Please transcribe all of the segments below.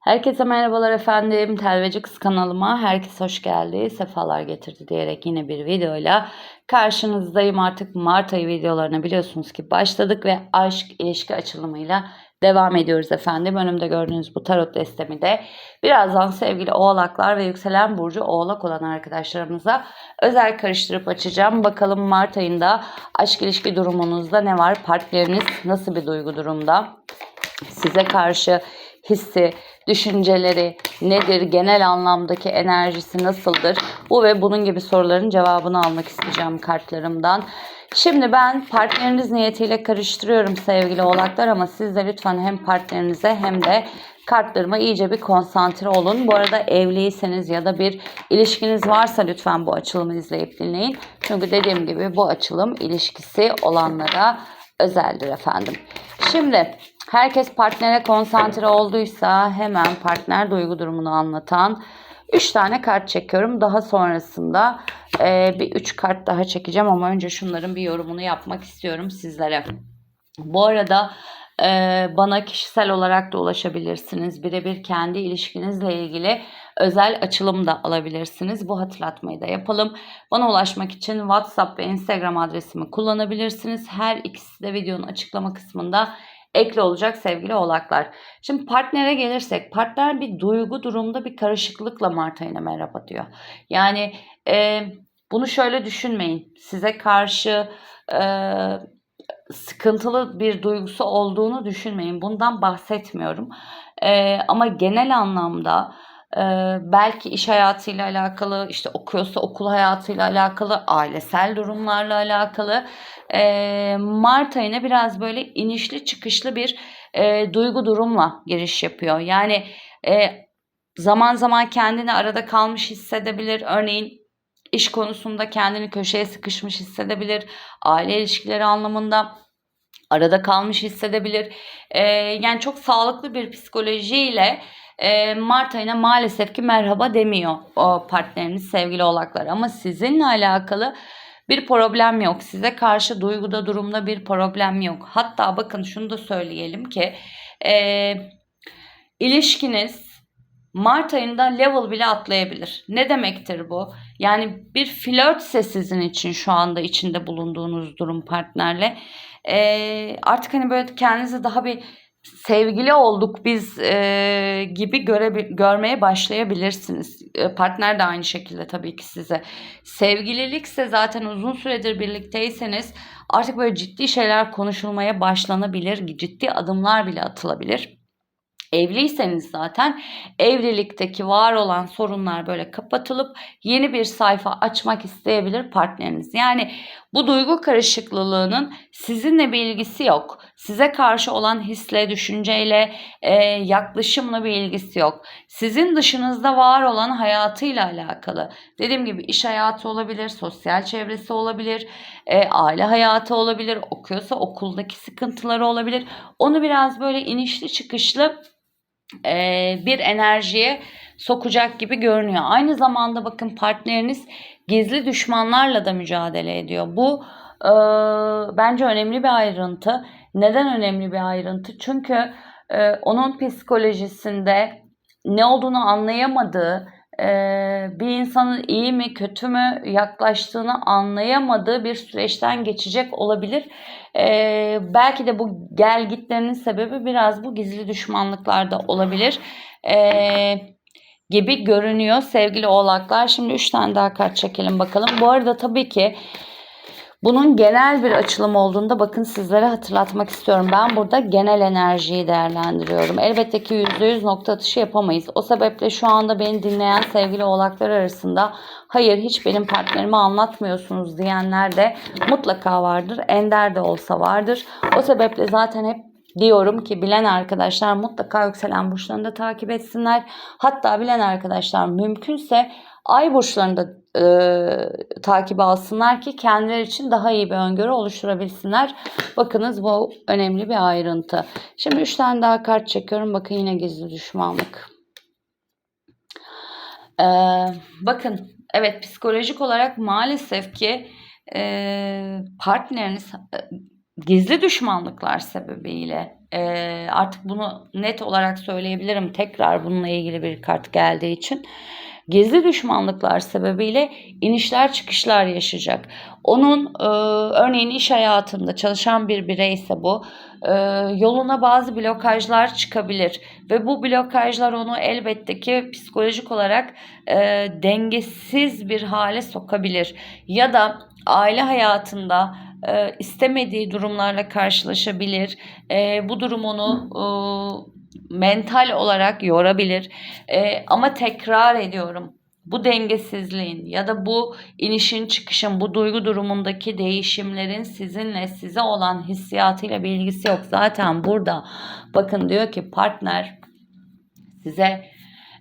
Herkese merhabalar efendim. Telveci Kız kanalıma herkes hoş geldi. Sefalar getirdi diyerek yine bir videoyla karşınızdayım. Artık Mart ayı videolarına biliyorsunuz ki başladık ve aşk ilişki açılımıyla devam ediyoruz efendim. Önümde gördüğünüz bu tarot destemi de birazdan sevgili oğlaklar ve yükselen burcu oğlak olan arkadaşlarımıza özel karıştırıp açacağım. Bakalım Mart ayında aşk ilişki durumunuzda ne var? Partneriniz nasıl bir duygu durumda? Size karşı hissi, düşünceleri nedir, genel anlamdaki enerjisi nasıldır? Bu ve bunun gibi soruların cevabını almak isteyeceğim kartlarımdan. Şimdi ben partneriniz niyetiyle karıştırıyorum sevgili oğlaklar ama siz de lütfen hem partnerinize hem de kartlarıma iyice bir konsantre olun. Bu arada evliyseniz ya da bir ilişkiniz varsa lütfen bu açılımı izleyip dinleyin. Çünkü dediğim gibi bu açılım ilişkisi olanlara özeldir efendim. Şimdi herkes partnere konsantre olduysa hemen partner duygu durumunu anlatan 3 tane kart çekiyorum. Daha sonrasında e, bir 3 kart daha çekeceğim ama önce şunların bir yorumunu yapmak istiyorum sizlere. Bu arada e, bana kişisel olarak da ulaşabilirsiniz. Birebir kendi ilişkinizle ilgili özel açılım da alabilirsiniz. Bu hatırlatmayı da yapalım. Bana ulaşmak için WhatsApp ve Instagram adresimi kullanabilirsiniz. Her ikisi de videonun açıklama kısmında ekli olacak sevgili oğlaklar. Şimdi partnere gelirsek partner bir duygu durumda bir karışıklıkla Mart ayına merhaba diyor. Yani e, bunu şöyle düşünmeyin. Size karşı e, sıkıntılı bir duygusu olduğunu düşünmeyin. Bundan bahsetmiyorum. E, ama genel anlamda belki iş hayatıyla alakalı, işte okuyorsa okul hayatıyla alakalı, ailesel durumlarla alakalı Mart ayına biraz böyle inişli çıkışlı bir duygu durumla giriş yapıyor. Yani zaman zaman kendini arada kalmış hissedebilir. Örneğin iş konusunda kendini köşeye sıkışmış hissedebilir. Aile ilişkileri anlamında arada kalmış hissedebilir. E, yani çok sağlıklı bir psikolojiyle e, Mart ayına maalesef ki merhaba demiyor o partneriniz sevgili oğlaklar. Ama sizinle alakalı bir problem yok. Size karşı duyguda durumda bir problem yok. Hatta bakın şunu da söyleyelim ki e, ilişkiniz Mart ayında level bile atlayabilir. Ne demektir bu? Yani bir flörtse sizin için şu anda içinde bulunduğunuz durum partnerle e, artık hani böyle kendinizi daha bir sevgili olduk biz e, gibi göre, görmeye başlayabilirsiniz. E, partner de aynı şekilde tabii ki size. Sevgililikse zaten uzun süredir birlikteyseniz artık böyle ciddi şeyler konuşulmaya başlanabilir. Ciddi adımlar bile atılabilir. Evliyseniz zaten evlilikteki var olan sorunlar böyle kapatılıp yeni bir sayfa açmak isteyebilir partneriniz. Yani bu duygu karışıklılığının sizinle bir ilgisi yok. Size karşı olan hisle, düşünceyle, e, yaklaşımla bir ilgisi yok. Sizin dışınızda var olan hayatıyla alakalı. Dediğim gibi iş hayatı olabilir, sosyal çevresi olabilir, e, aile hayatı olabilir, okuyorsa okuldaki sıkıntıları olabilir. Onu biraz böyle inişli çıkışlı bir enerjiye sokacak gibi görünüyor. Aynı zamanda bakın partneriniz gizli düşmanlarla da mücadele ediyor. Bu e, bence önemli bir ayrıntı. Neden önemli bir ayrıntı? Çünkü e, onun psikolojisinde ne olduğunu anlayamadığı, e, bir insanın iyi mi kötü mü yaklaştığını anlayamadığı bir süreçten geçecek olabilir. Belki de bu gel gitlerinin sebebi biraz bu gizli düşmanlıklarda olabilir. Gibi görünüyor sevgili oğlaklar. Şimdi 3 tane daha kart çekelim bakalım. Bu arada tabii ki bunun genel bir açılım olduğunda bakın sizlere hatırlatmak istiyorum. Ben burada genel enerjiyi değerlendiriyorum. Elbette ki %100 nokta atışı yapamayız. O sebeple şu anda beni dinleyen sevgili oğlaklar arasında hayır hiç benim partnerimi anlatmıyorsunuz diyenler de mutlaka vardır. Ender de olsa vardır. O sebeple zaten hep diyorum ki bilen arkadaşlar mutlaka yükselen burçlarını da takip etsinler. Hatta bilen arkadaşlar mümkünse ay burçlarını da e, takibe alsınlar ki kendileri için daha iyi bir öngörü oluşturabilsinler. Bakınız bu önemli bir ayrıntı. Şimdi 3 tane daha kart çekiyorum. Bakın yine gizli düşmanlık. Ee, bakın evet psikolojik olarak maalesef ki e, partneriniz gizli düşmanlıklar sebebiyle eee, artık bunu net olarak söyleyebilirim. Tekrar bununla ilgili bir kart geldiği için. Gizli düşmanlıklar sebebiyle inişler çıkışlar yaşayacak. Onun e, örneğin iş hayatında çalışan bir bireyse bu e, yoluna bazı blokajlar çıkabilir ve bu blokajlar onu elbette ki psikolojik olarak e, dengesiz bir hale sokabilir ya da aile hayatında e, istemediği durumlarla karşılaşabilir. E, bu durum onu e, mental olarak yorabilir. E, ama tekrar ediyorum. Bu dengesizliğin ya da bu inişin çıkışın, bu duygu durumundaki değişimlerin sizinle size olan hissiyatıyla bir ilgisi yok. Zaten burada bakın diyor ki partner size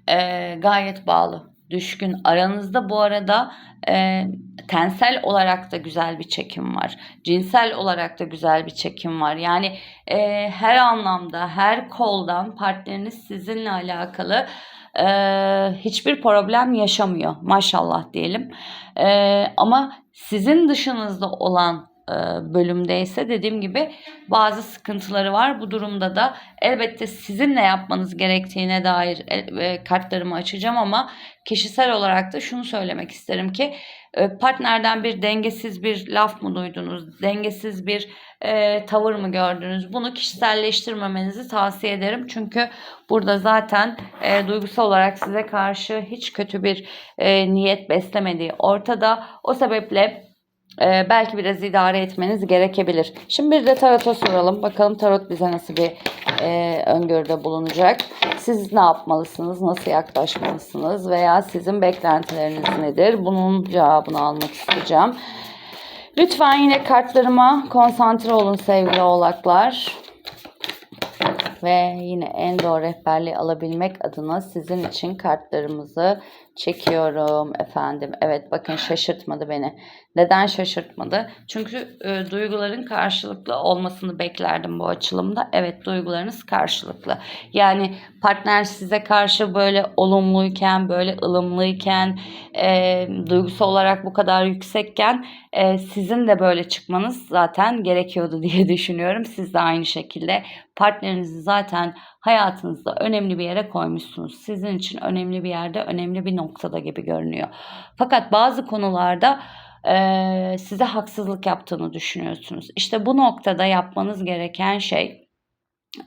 e, gayet bağlı, düşkün. Aranızda bu arada e, tensel olarak da güzel bir çekim var. Cinsel olarak da güzel bir çekim var. Yani e, her anlamda, her koldan partneriniz sizinle alakalı e, hiçbir problem yaşamıyor. Maşallah diyelim. E, ama sizin dışınızda olan bölümde ise dediğim gibi bazı sıkıntıları var. Bu durumda da elbette sizin ne yapmanız gerektiğine dair e, kartlarımı açacağım ama kişisel olarak da şunu söylemek isterim ki e, partnerden bir dengesiz bir laf mı duydunuz? Dengesiz bir e, tavır mı gördünüz? Bunu kişiselleştirmemenizi tavsiye ederim. Çünkü burada zaten e, duygusal olarak size karşı hiç kötü bir e, niyet beslemediği ortada. O sebeple ee, belki biraz idare etmeniz gerekebilir. Şimdi bir de tarota soralım. Bakalım tarot bize nasıl bir e, öngörüde bulunacak. Siz ne yapmalısınız? Nasıl yaklaşmalısınız? Veya sizin beklentileriniz nedir? Bunun cevabını almak isteyeceğim. Lütfen yine kartlarıma konsantre olun sevgili oğlaklar. Ve yine en doğru rehberliği alabilmek adına sizin için kartlarımızı çekiyorum efendim. Evet bakın şaşırtmadı beni. Neden şaşırtmadı? Çünkü e, duyguların karşılıklı olmasını beklerdim bu açılımda. Evet duygularınız karşılıklı. Yani partner size karşı böyle olumluyken, böyle ılımlıyken, e, duygusal olarak bu kadar yüksekken e, sizin de böyle çıkmanız zaten gerekiyordu diye düşünüyorum. Siz de aynı şekilde partnerinizi zaten hayatınızda önemli bir yere koymuşsunuz. Sizin için önemli bir yerde, önemli bir noktada gibi görünüyor. Fakat bazı konularda e, size haksızlık yaptığını düşünüyorsunuz. İşte bu noktada yapmanız gereken şey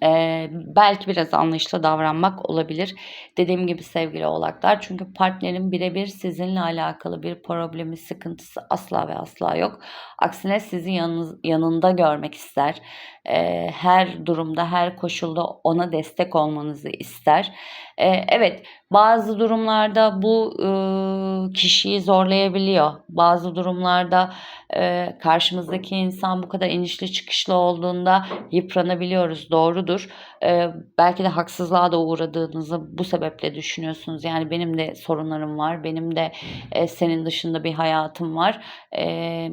ee, belki biraz anlayışlı davranmak olabilir. Dediğim gibi sevgili oğlaklar. Çünkü partnerin birebir sizinle alakalı bir problemi, sıkıntısı asla ve asla yok. Aksine sizi yanınız, yanında görmek ister. Ee, her durumda, her koşulda ona destek olmanızı ister. Ee, evet, bazı durumlarda bu e, kişiyi zorlayabiliyor. Bazı durumlarda e, karşımızdaki insan bu kadar inişli çıkışlı olduğunda yıpranabiliyoruz. Doğrudur. E, belki de haksızlığa da uğradığınızı bu sebeple düşünüyorsunuz. Yani benim de sorunlarım var. Benim de e, senin dışında bir hayatım var. E,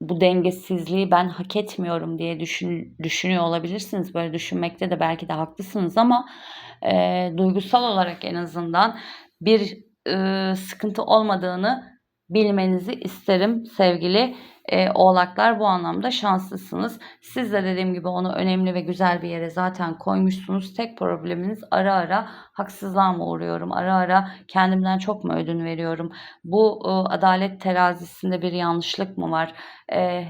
bu dengesizliği ben hak etmiyorum diye düşün, düşünüyor olabilirsiniz. Böyle düşünmekte de belki de haklısınız ama e, duygusal olarak en azından bir e, sıkıntı olmadığını bilmenizi isterim sevgili e, oğlaklar bu anlamda şanslısınız. Siz de dediğim gibi onu önemli ve güzel bir yere zaten koymuşsunuz. Tek probleminiz ara ara haksızlığa mı uğruyorum? Ara ara kendimden çok mu ödün veriyorum? Bu e, adalet terazisinde bir yanlışlık mı var? E,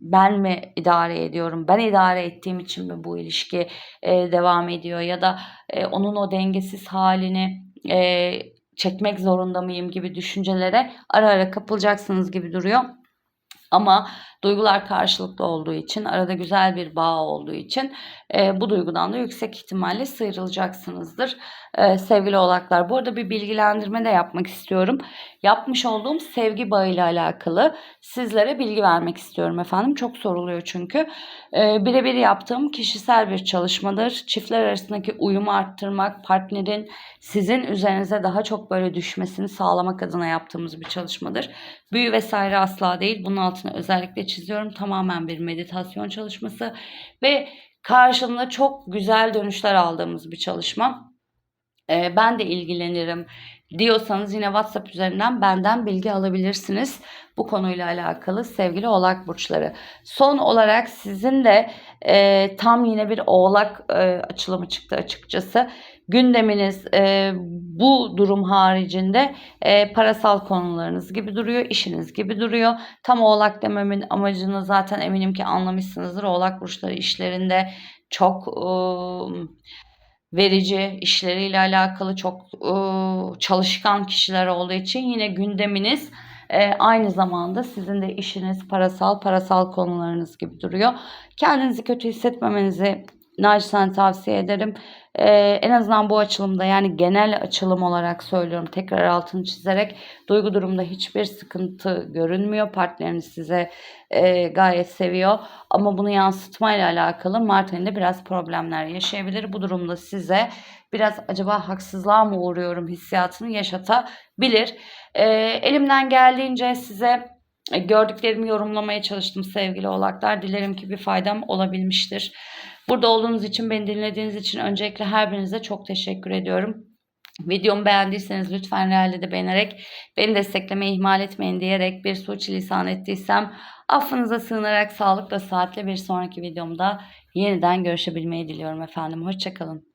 ben mi idare ediyorum? Ben idare ettiğim için mi bu ilişki e, devam ediyor? Ya da e, onun o dengesiz halini e, çekmek zorunda mıyım gibi düşüncelere ara ara kapılacaksınız gibi duruyor. Ama duygular karşılıklı olduğu için, arada güzel bir bağ olduğu için e, bu duygudan da yüksek ihtimalle sıyrılacaksınızdır e, sevgili oğlaklar. Bu arada bir bilgilendirme de yapmak istiyorum. Yapmış olduğum sevgi bağıyla alakalı sizlere bilgi vermek istiyorum efendim. Çok soruluyor çünkü. E, birebir yaptığım kişisel bir çalışmadır. Çiftler arasındaki uyumu arttırmak, partnerin sizin üzerinize daha çok böyle düşmesini sağlamak adına yaptığımız bir çalışmadır. Büyü vesaire asla değil. Bunun altını özellikle çiziyorum. Tamamen bir meditasyon çalışması ve karşılığında çok güzel dönüşler aldığımız bir çalışma. Ben de ilgilenirim diyorsanız yine WhatsApp üzerinden benden bilgi alabilirsiniz bu konuyla alakalı sevgili Oğlak burçları. Son olarak sizin de eee, tam yine bir Oğlak eee, açılımı çıktı açıkçası. Gündeminiz eee, bu durum haricinde eee, parasal konularınız gibi duruyor, işiniz gibi duruyor. Tam Oğlak dememin amacını zaten eminim ki anlamışsınızdır. Oğlak burçları işlerinde çok ıı, verici, işleriyle alakalı çok ıı, çalışkan kişiler olduğu için yine gündeminiz e, aynı zamanda sizin de işiniz parasal, parasal konularınız gibi duruyor. Kendinizi kötü hissetmemenizi naçizane tavsiye ederim. E, en azından bu açılımda yani genel açılım olarak söylüyorum tekrar altını çizerek duygu durumda hiçbir sıkıntı görünmüyor. Partneriniz size e, gayet seviyor ama bunu yansıtmayla alakalı Mart ayında biraz problemler yaşayabilir. Bu durumda size biraz acaba haksızlığa mı uğruyorum hissiyatını yaşatabilir. E, elimden geldiğince size e, gördüklerimi yorumlamaya çalıştım sevgili oğlaklar. Dilerim ki bir faydam olabilmiştir. Burada olduğunuz için, beni dinlediğiniz için öncelikle her birinize çok teşekkür ediyorum. Videomu beğendiyseniz lütfen realde de beğenerek beni desteklemeyi ihmal etmeyin diyerek bir suçlisan ettiysem affınıza sığınarak sağlıkla saatle bir sonraki videomda yeniden görüşebilmeyi diliyorum efendim. Hoşçakalın.